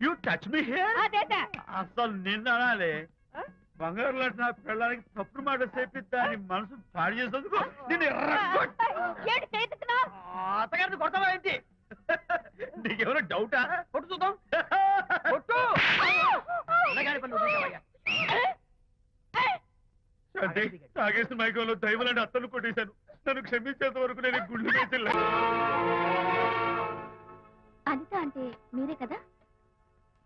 You touch me here అదేట అసలు నిన్న అనాలి? బంగారు లాంటి నా పిల్లలకి తప్పుడు మాట చెప్పి దాని మనసు పాడు చేసేందుకు నేను ఎర్రగొట్ట ఏంటి చేతుకున్నా అత్తగారిని కొడతావా ఏంటి? నీకేమైనా డౌటా? కొట్టు చూద్దాం. కొట్టు. అంటే తాగేసిన మైకంలో దైవలాంటి అత్తలు కొట్టేశాను. నన్ను క్షమించేంత వరకు నేను ఈ గుళ్ళు వేసి అనిత అంటే మీరే కదా?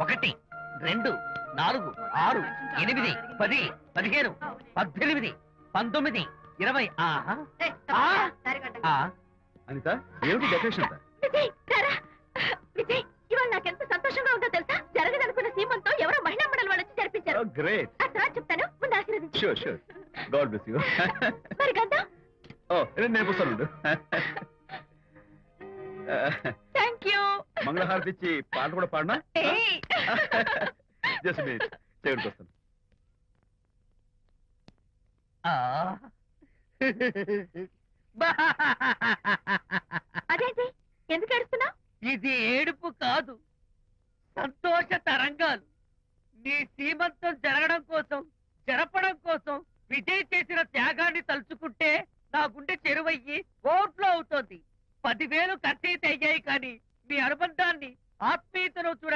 ఒకటి రెండు నాలుగు ఆరు ఎనిమిది పది పదిహేను పద్దెనిమిది పంతొమ్మిది ఇరవై ఆహా. ఆ, ఆ, అనిత ఏమిటి డెకరేషన్ ఇవాళ నాకెంత సంతోషంగా ఉందో తెలుసా? జరగదనుకున్న సీమంతో ఎవరో మహిళా మండలి వాళ్ళు వచ్చి జరిపించారు. గ్రేట్ ఆ తర్వాత చెప్తాను. ముందు ఆశీర్వదించు. Sure sure God bless you మరి గంధం? ఓ నేను నేర్పిస్తాను థ్యాంక్ యూ మంగళహారతి ఇచ్చి పాట కూడా పాడనా? జస్ట్ చేయడానికి వస్తాను. అదేంటి? ఎందుకు ఏడుస్తున్నావు? ఇది ఏడుపు కాదు సంతోష తరంగాలు. నీ సీమంతం జరగడం కోసం జరపడం కోసం విజయ్ చేసిన త్యాగాన్ని తలుచుకుంటే నా గుండె చెరువయ్యి ఓట్లో అవుతోంది. పదివేలు ఖర్చయితే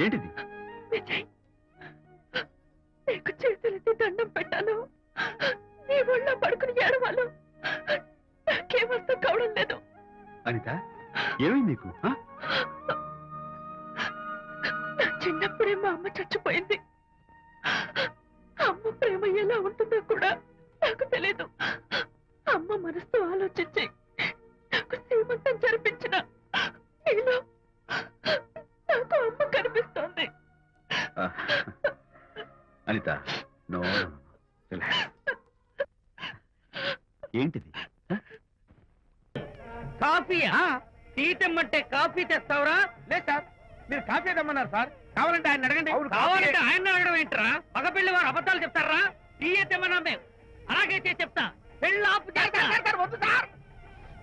ఏంటిది? నీకు చేతులెత్తి దండం పెట్టాను. నీ ఒళ్ళో పడుకుని ఏడవాలు. నాకేమర్థం కావడం లేదు. అనిత ఏమైంది నీకు? చిన్నప్పుడే మా అమ్మ చచ్చిపోయింది. అమ్మ ప్రేమ ఎలా ఉంటుందో కూడా నాకు తెలియదు అమ్మ మనసుతో ఆలోచించి నాకు శ్రీమంతం అనిత నో ఏంటిది? కాఫీయా? టీ తెమ్మంటే కాఫీ తెస్తావురా? లేదు సార్ మీరు కాఫీ తెమ్మన్నారు సార్. కావాలంటే ఆయన అడగండి. కావాలంటే ఆయన అడగడం ఏంట్రా? మగపిల్లి వారు అబద్ధాలు చెప్తారా? టీ తెమ్మన్నా మేము. అలాగైతే చెప్తా. పెళ్ళి ఆపు సార్, సార్, సార్, సార్, వద్దు సార్.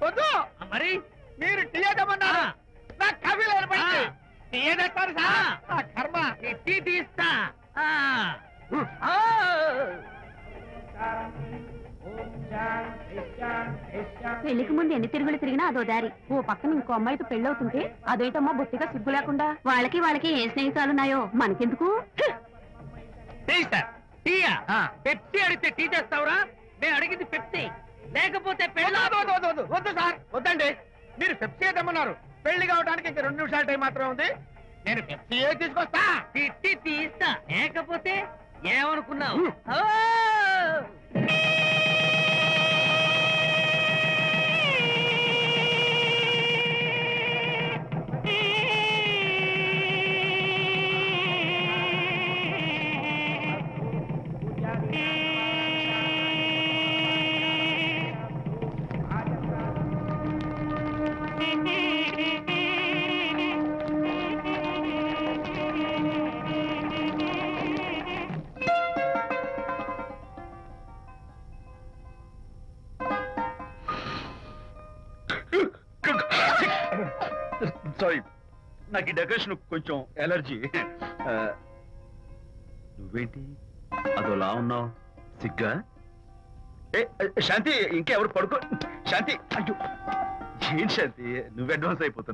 వద్దు. ఆ, మరి? మీరు టీ తెమ్మన్నారు? ఆ. నాకు కాఫీ లేదు ఆ. టీ తెస్తారు సార్? ఆ. కర్మ. ఈ టీ తీస్తా. ఆ. ఆ. పెళ్ళికి ముందు ఎన్ని తిరుగులు తిరిగినా అదో దారి. ఓ పక్కన ఇంకో అమ్మాయితో పెళ్ళవుతుంటే అదేంటమ్మా బొత్తిగా సిగ్గు లేకుండా? వాళ్ళకి వాళ్ళకి ఏ స్నేహితాలున్నాయో మనకెందుకు. పెప్సీ అడిగితే టీ నేను అడిగింది పెప్సీ. లేకపోతే పెళ్ళి వద్దు, సార్. వద్దండి. మీరు పెప్సీ తెమ్మన్నారు? పెళ్ళి కావడానికి ఇంక రెండు నిమిషాల టైం మాత్రం ఉంది. నేను పెప్సీ తీసుకొస్తా. తిట్టి తీస్తా. లేకపోతే ఏమనుకున్నావు? సారీ నాకు ఈ డెకరేషన్ కొంచెం ఎలర్జీ నువ్వేంటి? అదోలా ఉన్నావు? సిగ్గా? ఏ శాంతి ఇంకెవరు పడుకో శాంతి అయ్యో. ఏం శాంతి? నువ్వు అడ్వాన్స్ అయిపోతున్నావు.